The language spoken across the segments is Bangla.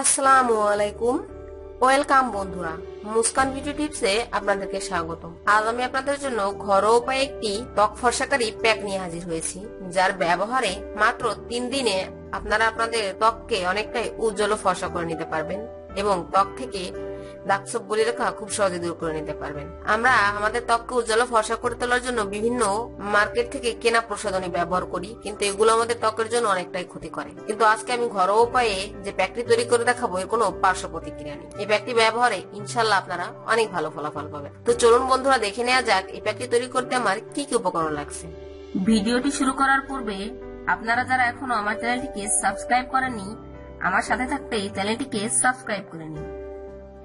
আসসালামু আলাইকুম। ওয়েলকাম বন্ধুরা, মুস্কান ভিডিও টিপসে আপনাদেরকে স্বাগত আজ আমি আপনাদের জন্য ঘরোয়া উপায়ে একটি ত্বক ফর্সাকারী প্যাক নিয়ে হাজির হয়েছি, যার ব্যবহারে মাত্র তিন দিনে আপনারা আপনাদের ত্বককে অনেকটাই উজ্জ্বল ফর্সা করে নিতে পারবেন এবং ত্বক থেকে দাগ ছোপ বলি রেখা খুব সহজে দূর করে নিতে পারবেন। আমরা আমাদের ত্বককে উজ্জ্বল ফর্সা করে তোলার জন্য বিভিন্ন মার্কেট থেকে কেনা প্রসাধনী ব্যবহার করি, কিন্তু এগুলো আমাদের ত্বকের জন্য অনেকটাই ক্ষতি করে কিন্তু আজকে আমি ঘরোয়া উপায়ে যে প্যাকটি তৈরি করে দেখাবো, এর কোনো পার্শ্ব প্রতিক্রিয়া নেই। এই প্যাকটি ব্যবহারে ইনশাল্লাহ আপনারা অনেক ভালো ফলাফল পাবেন। তো চলুন বন্ধুরা, দেখে নেওয়া যাক এই প্যাকটি তৈরি করতে আমার কি কি উপকরণ লাগছে। ভিডিওটি শুরু করার পূর্বে আপনারা যারা এখনও আমার চ্যানেলটিকে সাবস্ক্রাইব করেননি, আমার সাথে থাকতে এই চ্যানেলটিকে সাবস্ক্রাইব করে নিন।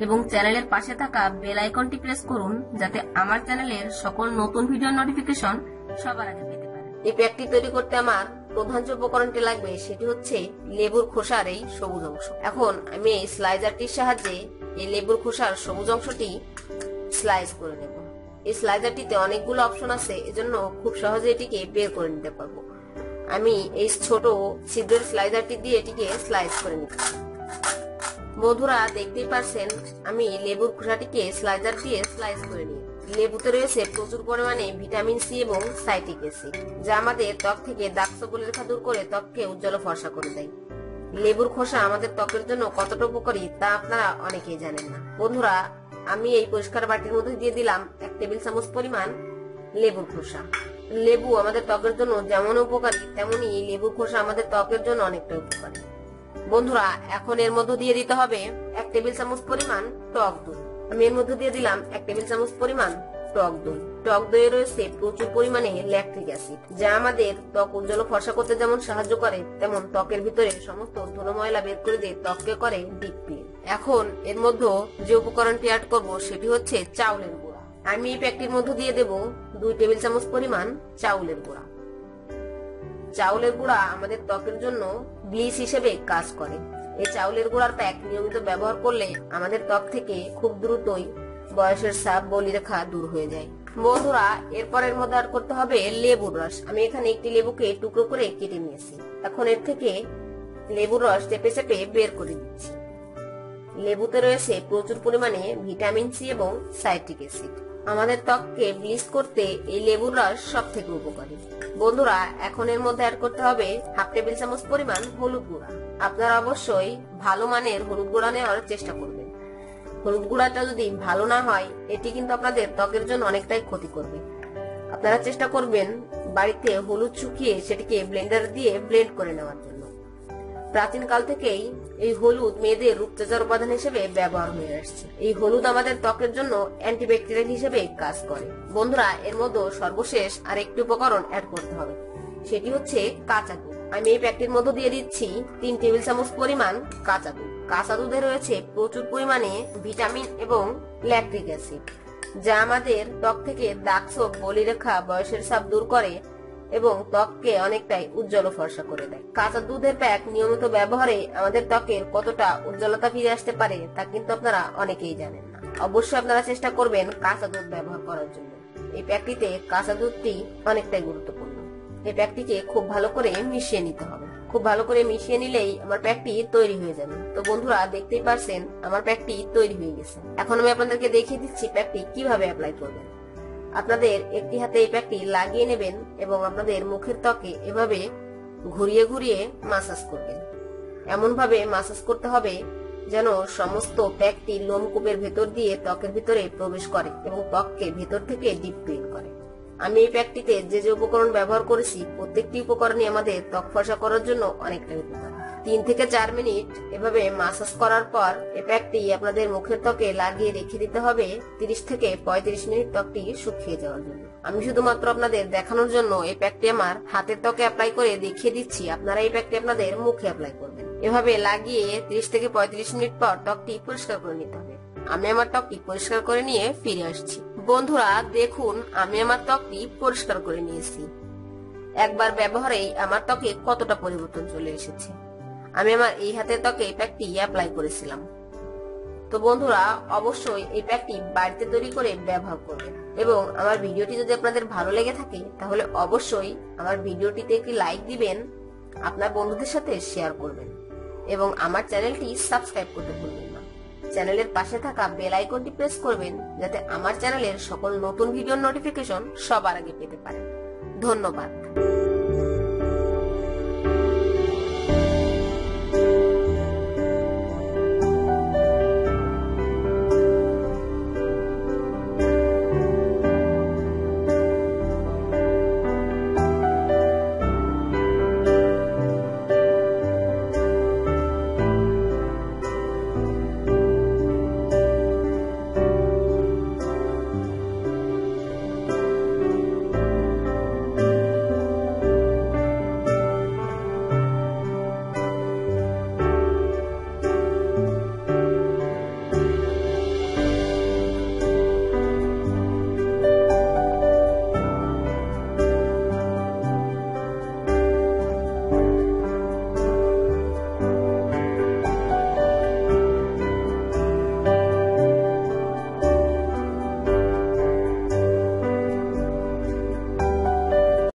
এবং চ্যানেলের পাশে থাকা বেল আইকনটি প্রেস করুন যাতে আমার চ্যানেলের সকল নতুন ভিডিও নোটিফিকেশন সবার আগে পেতে পারেন এই প্যাকটি তৈরি করতে আমার প্রধান যে উপকরণটি লাগবে সেটি হচ্ছে লেবুর খোসার এই সবুজ অংশ। এখন আমি এই স্লাইজারটির সাহায্যে এই লেবুর খোসার সবুজ অংশটি স্লাইস করে নেব। এই স্লাইজারটিতে অনেকগুলো অপশন আছে, এজন্য খুব সহজে এটিকে বের করে নিতে পারব। আমি এই ছোট ছিদ্রের স্লাইজারটি দিয়ে এটিকে স্লাইস করে নিচ্ছি। বন্ধুরা, দেখতেই পারছেন আমি লেবুর খোসাটিকে স্লাইজার দিয়ে স্লাইস করে নিই। লেবুতে রয়েছে প্রচুর পরিমাণে ভিটামিন সি এবং সাইটিক অ্যাসিড যা আমাদের ত্বক থেকে দাগ সবল রেখা দূর করে ত্বককে উজ্জ্বল ফর্সা করে দেয়। লেবুর খোসা আমাদের ত্বকের জন্য কতটা উপকারী তা আপনারা অনেকেই জানেন না। বন্ধুরা, আমি এই পরিষ্কার বাটির মধ্যে দিয়ে দিলাম এক টেবিল চামচ পরিমাণ লেবুর খোসা। লেবু আমাদের ত্বকের জন্য যেমন উপকারী, তেমনি লেবুর খোসা আমাদের ত্বকের জন্য অনেকটা উপকারী। বন্ধুরা, এখন এর মধ্যে দিয়ে দিতে হবে এক টেবিল চামচ পরিমাণ টক দই। আমি এর মধ্যে দিয়ে দিলাম এক টেবিল চামচ পরিমাণ টক দই। টক দইয়ে রয়েছে প্রচুর পরিমাণে ল্যাকটিক অ্যাসিড, যা আমাদের ত্বক উজ্জ্বল ফর্সা করতে যেমন সাহায্য করে, তেমন ত্বকের ভিতরে সমস্ত ধুলো ময়লা বের করে দিয়ে ত্বককে করে ডিপ এখন এর মধ্যে যে উপকরণটি অ্যাড করব সেটি হচ্ছে চাউলের গুঁড়া। আমি এই প্যাকটির মধ্যে দিয়ে দেব দুই টেবিল চামচ পরিমাণ চাউলের গুঁড়া। চাউলের গুঁড়া আমাদের ত্বকের জন্য ব্লিচ হিসেবে কাজ করে। এই চাউলের গুঁড়ার প্যাক নিয়মিত ব্যবহার করলে আমাদের ত্বক থেকে খুব দ্রুতই বয়সের সাপ বলি রেখা দূর হয়ে যায়। বন্ধুরা, এরপরের মধ্যে আর করতে হবে লেবুর রস। আমি এখানে একটি লেবুকে টুকরো করে কেটে নিয়েছি। এখন এর থেকে লেবুর রস চেপে চেপে বের করে দিচ্ছি লেবুতে রয়েছে প্রচুর পরিমাণে ভিটামিন সি এবং সাইট্রিক অ্যাসিড। আমাদের ত্বককে ব্লিচ করতে এই লেবুর রস সব থেকে উপকারী। বন্ধুরা, এখন এর মধ্যে অ্যাড করতে হবে হাফ টেবিল চামচ পরিমাণ হলুদ গুঁড়া। আপনারা অবশ্যই ভালো মানের হলুদ গুঁড়া নেওয়ার চেষ্টা করবেন। হলুদ গুঁড়াটা যদি ভালো না হয়, এটি কিন্তু আপনাদের ত্বকের জন্য অনেকটাই ক্ষতি করবে। আপনারা চেষ্টা করবেন বাড়িতে হলুদ শুকিয়ে সেটিকে ব্লেন্ডার দিয়ে ব্লেন্ড করে নেওয়ার জন্য। প্রাচীন কাল থেকেই এই হলুদ মেয়েদের রূপচাচার উপাদান হিসেবে ব্যবহার হয়ে আসছে। এই হলুদ আমাদের ত্বকের জন্য অ্যান্টিব্যাকটেরিয়াল হিসেবে কাজ করে। বন্ধুরা, এর মধ্যে সর্বশেষ আর একটি উপকরণ অ্যাড করতে হবে। সেটি হচ্ছে কাঁচা দুধ। আমি এই প্যাকটির মধ্যে দিয়ে দিচ্ছি তিন টেবিল চামচ পরিমাণ কাঁচা দুধ। কাঁচা দুধে রয়েছে প্রচুর পরিমাণে ভিটামিন এবং ল্যাকটিক অ্যাসিড, যা আমাদের ত্বক থেকে দাগ ছোপ, বলিরেখা, বয়সের সাপ দূর করে এবং ত্বককে অনেকটাই উজ্জ্বল ফর্সা করে দেয়। কাঁচা দুধের প্যাক নিয়মিত ব্যবহারে আমাদের ত্বকের কতটা উজ্জ্বলতা ফিরে আসতে পারে তা কিন্তু আপনারা অনেকেই জানেন না। অবশ্যই আপনারা চেষ্টা করবেন কাঁচা দুধ ব্যবহার করার জন্য। এই প্যাকটিতে কাঁচা দুধটি অনেকটাই গুরুত্বপূর্ণ। এই প্যাকটিকে খুব ভালো করে মিশিয়ে নিতে হবে। খুব ভালো করে মিশিয়ে নিলেই আমার প্যাকটি তৈরি হয়ে যাবে। তো বন্ধুরা, দেখতেই পারছেন, আমার প্যাকটি তৈরি হয়ে গেছে। এখন আমি আপনাদেরকে দেখিয়ে দিচ্ছি প্যাকটি কীভাবে অ্যাপ্লাই করবেন। আপনাদের একটি হাতে এই প্যাকটি লাগিয়ে নেবেন এবং আপনাদের মুখের ত্বকে এভাবে ঘুরিয়ে ঘুরিয়ে মাসাজ করবেন। এমন ভাবে মাসাজ করতে হবে যেন সমস্ত প্যাকটি লোমকূপের ভেতর দিয়ে ত্বকের ভিতরে প্রবেশ করে এবং ত্বককে ভেতর থেকে ডিপ ক্লিন করে। আমি এই প্যাকটিতে যে যে উপকরণ ব্যবহার করেছি, প্রত্যেকটি উপকরণই আমাদের ত্বক ফর্সা করার জন্য অনেকটা উপকার। তিন থেকে চার মিনিট এভাবে মাসাজ করার পর এ প্যাকটি আপনাদের মুখের ত্বকে লাগিয়ে রেখে দিতে হবে। তিরিশ থেকে পঁয়ত্রিশ মিনিট ত্বকটি শুকিয়ে যাওয়ার জন্য। আমি শুধুমাত্র আপনাদের দেখানোর জন্য এই প্যাকটি আমার হাতের ত্বকে অ্যাপ্লাই করে দেখিয়ে দিচ্ছি। আপনারা এই প্যাকটি আপনাদের মুখে অ্যাপ্লাই করবেন। এভাবে লাগিয়ে তিরিশ থেকে পঁয়ত্রিশ মিনিট পর ত্বকটি পরিষ্কার করে নিতে হবে। আমি আমার ত্বকটি পরিষ্কার করে নিয়ে ফিরে আসছি। বন্ধুরা, দেখুন, আমি আমার ত্বকটি পরিষ্কার করে নিয়েছি। একবার ব্যবহারেই আমার ত্বকে কতটা পরিবর্তন চলে এসেছে। আমি আমার এই হাতের ত্বকে এই প্যাকটি অ্যাপ্লাই করেছিলাম। তো বন্ধুরা, অবশ্যই এই প্যাকটি বাড়িতে তৈরি করে ব্যবহার করবেন। এবং আমার ভিডিওটি যদি আপনাদের ভালো লেগে থাকে, তাহলে অবশ্যই আমার ভিডিওটিতে একটি লাইক দিবেন, আপনার বন্ধুদের সাথে শেয়ার করবেন। এবং আমার চ্যানেলটি সাবস্ক্রাইব করতে ভুলবেন না। চ্যানেলের পাশে থাকা বেল আইকনটি প্রেস করবেন, যাতে আমার চ্যানেলের সকল নতুন ভিডিওর নোটিফিকেশন সবার আগে পেতে পারেন। ধন্যবাদ।